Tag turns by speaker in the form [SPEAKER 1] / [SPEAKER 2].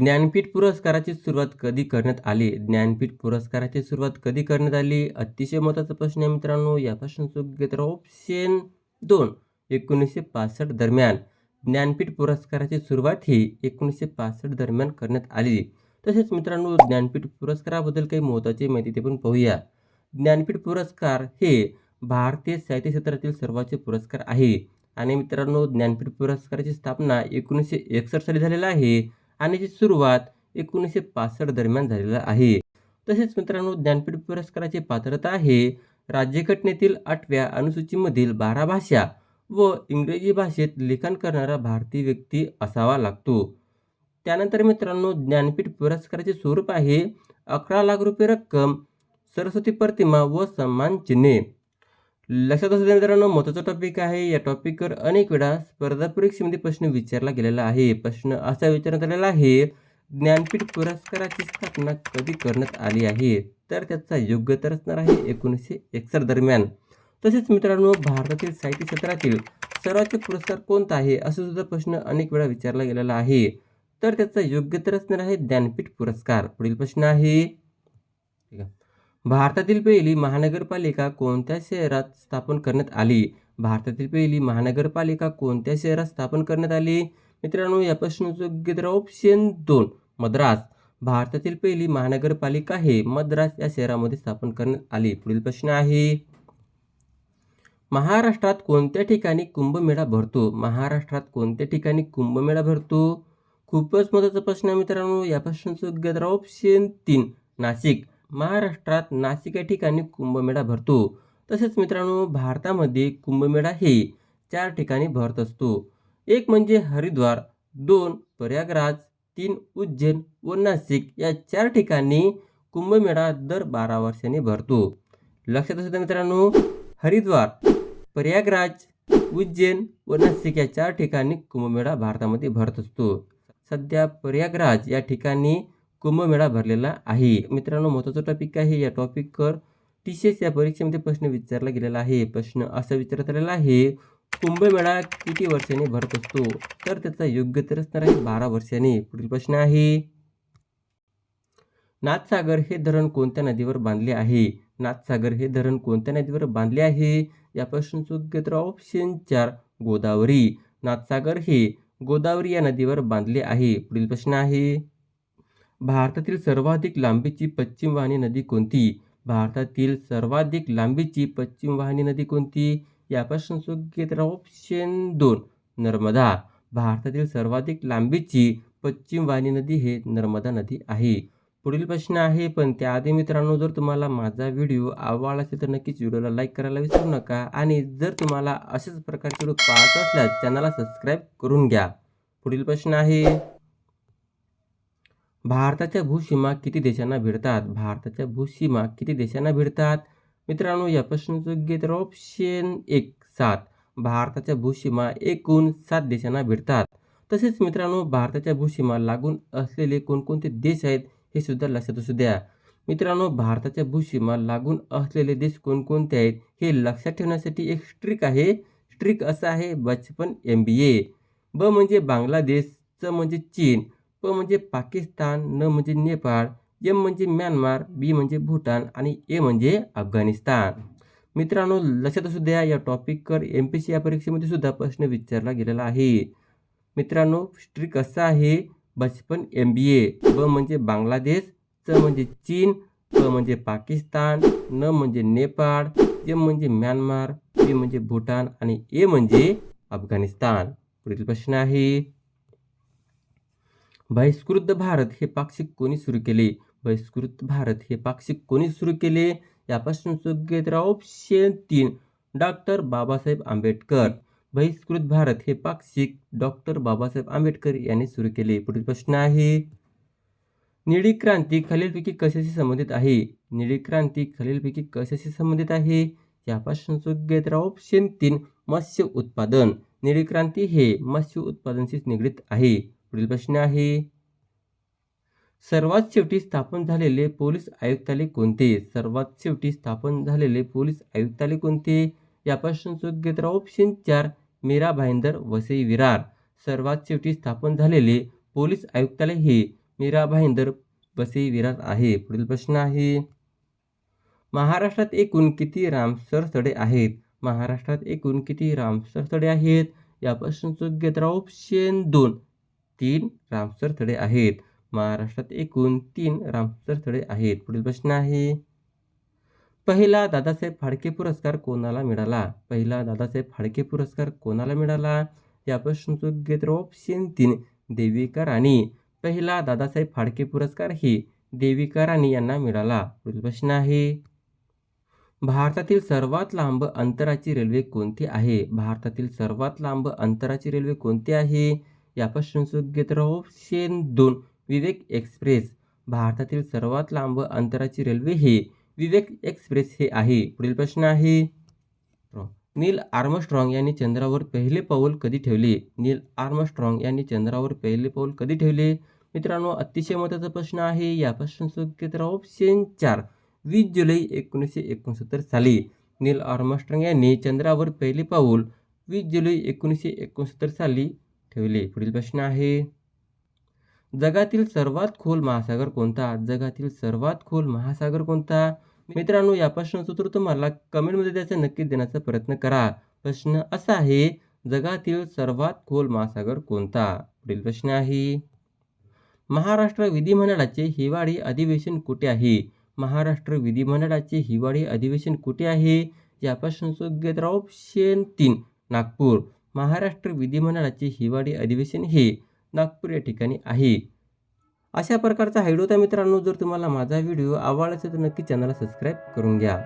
[SPEAKER 1] ज्ञानपीठ पुरस्काराची सुरुवात कधी करण्यात आली? ज्ञानपीठ पुरस्काराची सुरुवात कधी करण्यात आली? अतिशय महत्त्वाचा प्रश्न आहे मित्रांनो. या प्रश्नाचं योग्य तर ऑप्शन दोन एकोणीसशे पासष्ट दरम्यान. ज्ञानपीठ पुरस्काराची सुरुवात ही एकोणीसशे पासष्ट दरम्यान करण्यात आली. तसेच मित्रांनो ज्ञानपीठ पुरस्काराबद्दल काही महत्त्वाची माहिती ते पण पाहूया. ज्ञानपीठ पुरस्कार हे भारतीय साहित्य क्षेत्रातील सर्वोच्च पुरस्कार आहे. आणि मित्रांनो ज्ञानपीठ पुरस्काराची स्थापना एकोणीसशे एकसष्ट साली झालेला आहे. आणण्याची सुरुवात एकोणीसशे पासष्ट दरम्यान झालेला आहे. तसेच मित्रांनो ज्ञानपीठ पुरस्काराची पात्रता आहे. राज्यघटनेतील आठव्या अनुसूचीमधील बारा भाषा व इंग्रजी भाषेत लेखन करणारा भारतीय व्यक्ती असावा लागतो. त्यानंतर मित्रांनो ज्ञानपीठ पुरस्काराचे स्वरूप आहे अकरा लाख रुपये रक्कम सरस्वती प्रतिमा व सन्मान चिन्हे. लक्षात असू द्या मित्रांनो महत्त्वाचा टॉपिक आहे. या टॉपिकवर अनेक वेळा स्पर्धा परीक्षेमध्ये प्रश्न विचारला गेलेला आहे. प्रश्न असा विचारण्यात आलेला आहे ज्ञानपीठ पुरस्काराची स्थापना कधी करण्यात आली आहे? तर त्याचा योग्य तर असणार आहे एकोणीसशे एकसष्ट दरम्यान. तसेच मित्रांनो भारतातील साहित्य क्षेत्रातील सर्वोच्च पुरस्कार कोणता आहे? असं सुद्धा प्रश्न अनेक वेळा विचारला गेलेला आहे. तर त्याचा योग्य तर असणार आहे ज्ञानपीठ पुरस्कार. पुढील प्रश्न आहे ठीक आहे. भारतातील पहिली महानगरपालिका कोणत्या शहरात स्थापन करण्यात आली? भारतातील पहिली महानगरपालिका कोणत्या शहरात स्थापन करण्यात आली? मित्रांनो या प्रश्नाचं योग्य ऑप्शन दोन मद्रास. भारतातील पहिली महानगरपालिका हे मद्रास या शहरामध्ये स्थापन करण्यात आली. पुढील प्रश्न आहे महाराष्ट्रात कोणत्या ठिकाणी कुंभमेळा भरतो? महाराष्ट्रात कोणत्या ठिकाणी कुंभमेळा भरतो? खूपच महत्त्वाचा प्रश्न आहे मित्रांनो. या प्रश्नाचं योग्य ऑप्शन तीन नाशिक. महाराष्ट्रात नाशिक या ठिकाणी कुंभमेळा भरतो. तसेच मित्रांनो भारतामध्ये कुंभमेळा हे चार ठिकाणी भरत असतो. एक म्हणजे हरिद्वार दोन प्रयागराज तीन उज्जैन व नाशिक या चार ठिकाणी कुंभमेळा दर बारा वर्षांनी भरतो. लक्षात असू द्या मित्रांनो हरिद्वार प्रयागराज उज्जैन व नाशिक या चार ठिकाणी कुंभमेळा भारतामध्ये भरत असतो. सध्या प्रयागराज या ठिकाणी कुंभमेळा भरलेला आहे. मित्रांनो महत्त्वाचा टॉपिक आहे. या टॉपिकवर टी सी एस या परीक्षेमध्ये प्रश्न विचारला गेलेला आहे. प्रश्न असा विचारत आलेला आहे कुंभमेळा किती वर्षांनी भरत असतो? तर त्याचा योग्य तर असणार आहे बारा वर्षांनी. पुढील प्रश्न आहे नाथसागर हे धरण कोणत्या नदीवर बांधले आहे? नाथसागर हे धरण कोणत्या नदीवर बांधले आहे? या प्रश्नाचं योग्य तर ऑप्शन चार गोदावरी. नाथसागर हे गोदावरी या नदीवर बांधले आहे. पुढील प्रश्न आहे भारतातील सर्वाधिक लांबीची पश्चिम वाहिनी नदी कोणती? भारतातील सर्वाधिक लांबीची पश्चिम वाहिनी नदी कोणती? या प्रश्नाचं ऑप्शन दोन नर्मदा. भारतातील सर्वाधिक लांबीची पश्चिम वाहिनी नदी हे नर्मदा नदी आहे. पुढील प्रश्न आहे पण त्याआधी मित्रांनो जर तुम्हाला माझा व्हिडिओ आवडला असेल तर नक्कीच व्हिडिओला लाईक करायला विसरू नका. आणि जर तुम्हाला अशाच प्रकारचे व्हिडिओ पाहत असल्यास चॅनलला सबस्क्राईब करून घ्या. पुढील प्रश्न आहे भारताच्या भूसीमा किती देशांना भिडतात? भारताच्या भूसीमा किती देशांना भिडतात? मित्रांनो या प्रश्नाचं योग्य तर ऑप्शन एक सात. भारताच्या भूसीमा एकूण सात देशांना भिडतात. तसेच मित्रांनो भारताच्या भूसीमा लागून असलेले कोणकोणते देश आहेत हे सुद्धा लक्षात असू द्या. मित्रांनो भारताच्या भूसीमा लागून असलेले देश कोणकोणते आहेत हे लक्षात ठेवण्यासाठी एक स्ट्रिक आहे. स्ट्रिक असं आहे बचपन एम बी ए ब म्हणजे बांगलादेश म्हणजे चीन. प म्हणजे पाकिस्तान न म्हणजे नेपाळ एम म्हणजे म्यानमार बी म्हणजे भूटान आणि ए म्हणजे अफगाणिस्तान. मित्रांनो लक्षात असू द्या या टॉपिकवर एम पी सी या परीक्षेमध्ये सुद्धा प्रश्न विचारला गेलेला आहे. मित्रांनो स्ट्रिक असा आहे बचपन एम बी ए ब म्हणजे बांगलादेश च म्हणजे चीन प म्हणजे पाकिस्तान न म्हणजे नेपाळ एम म्हणजे म्यानमार बी म्हणजे भूटान आणि ए म्हणजे अफगाणिस्तान. पुढील प्रश्न आहे. बहिष्कृत भारत हे पाक्षिक कोणी सुरू केले? बहिष्कृत भारत हे पाक्षिक कोणी सुरू केले? या प्रश्नाचं योग्य ऑप्शन तीन. डॉक्टर बाबासाहेब आंबेडकर. बहिष्कृत भारत हे पाक्षिक डॉक्टर बाबासाहेब आंबेडकर यांनी सुरू केले. पुढील प्रश्न आहे. निळी क्रांती खालीलपैकी कशाशी संबंधित आहे? निळी क्रांती खालीलपैकी कशाशी संबंधित आहे? या प्रश्नाचं योग्य तर ऑप्शन तीन. मत्स्य उत्पादन. निळी क्रांती हे मत्स्य उत्पादनशीच निगडीत आहे. पुढील प्रश्न आहे. सर्वात शेवटी स्थापन झालेले पोलीस आयुक्तालय कोणते? सर्वात शेवटी स्थापन झालेले पोलीस आयुक्तालय कोणते? या प्रश्नाचं योग्य तर ऑप्शन चार मीरा भाईंदर वसई विरार. सर्वात शेवटी स्थापन झालेले पोलीस आयुक्तालय हे मीरा भाईंदर वसई विरार आहे. पुढील प्रश्न आहे. महाराष्ट्रात एकूण किती रामसर स्थळे आहेत? महाराष्ट्रात एकूण किती रामसर स्थळे आहेत? या प्रश्नाचं योग्य ऑप्शन दोन तीन रामसर स्थळे आहेत. महाराष्ट्रात एकूण तीन रामसर स्थळे आहेत. पुढील प्रश्न आहे पहिला दादासाहेब फाळके पुरस्कार कोणाला मिळाला? पहिला दादासाहेब फाळके पुरस्कार कोणाला मिळाला? या प्रश्नाचं उत्तर ऑप्शन तीन देविका राणी. पहिला दादासाहेब फाळके पुरस्कार ही देविका राणी यांना मिळाला. पुढील प्रश्न आहे भारतातील सर्वात लांब अंतराची रेल्वे कोणती आहे? भारतातील सर्वात लांब अंतराची रेल्वे कोणती आहे? यापासून प्रश्नाचं दोन. विवेक एक्सप्रेस. भारतातील सर्वात लांब अंतराची रेल्वे ही विवेक एक्सप्रेस हे आहे. पुढील प्रश्न आहे. नील आर्मस्ट्रॉंग यांनी चंद्रावर पहिले पाऊल कधी ठेवले? नील आर्मस्ट्रॉंग यांनी चंद्रावर पहिले पाऊल कधी ठेवले? मित्रांनो अतिशय महत्त्वाचा प्रश्न आहे. यापासून प्रश्नाचं ऑप्शन चार. वीस जुलै एकोणीसशे एकोणसत्तर साली नील आर्मस्ट्रॉंग यांनी चंद्रावर पहिले पाऊल वीस जुलै एकोणीसशे एकोणसत्तर साली ठेवले. पुढील प्रश्न आहे जगातील सर्वात खोल महासागर कोणता? जगातील सर्वात खोल महासागर कोणता? मित्रांनो या प्रश्नाचं उत्तर तुम्हाला कमेंटमध्ये त्याचा नक्कीच देण्याचा प्रयत्न करा. प्रश्न असा आहे जगातील सर्वात खोल महासागर कोणता? पुढील प्रश्न आहे महाराष्ट्र विधिमंडळाचे हिवाळी अधिवेशन कुठे आहे? महाराष्ट्र विधिमंडळाचे हिवाळी अधिवेशन कुठे आहे? या प्रश्नाचं योग्य ऑप्शन तीन नागपूर. महाराष्ट्र विधिमंडळाचे हिवाळी अधिवेशन हे नागपूर या ठिकाणी आहे. अशा प्रकारचा व्हिडिओ होता मित्रांनो जर तुम्हाला माझा व्हिडिओ आवडला असेल तर नक्की चॅनलला सबस्क्राईब करून घ्या.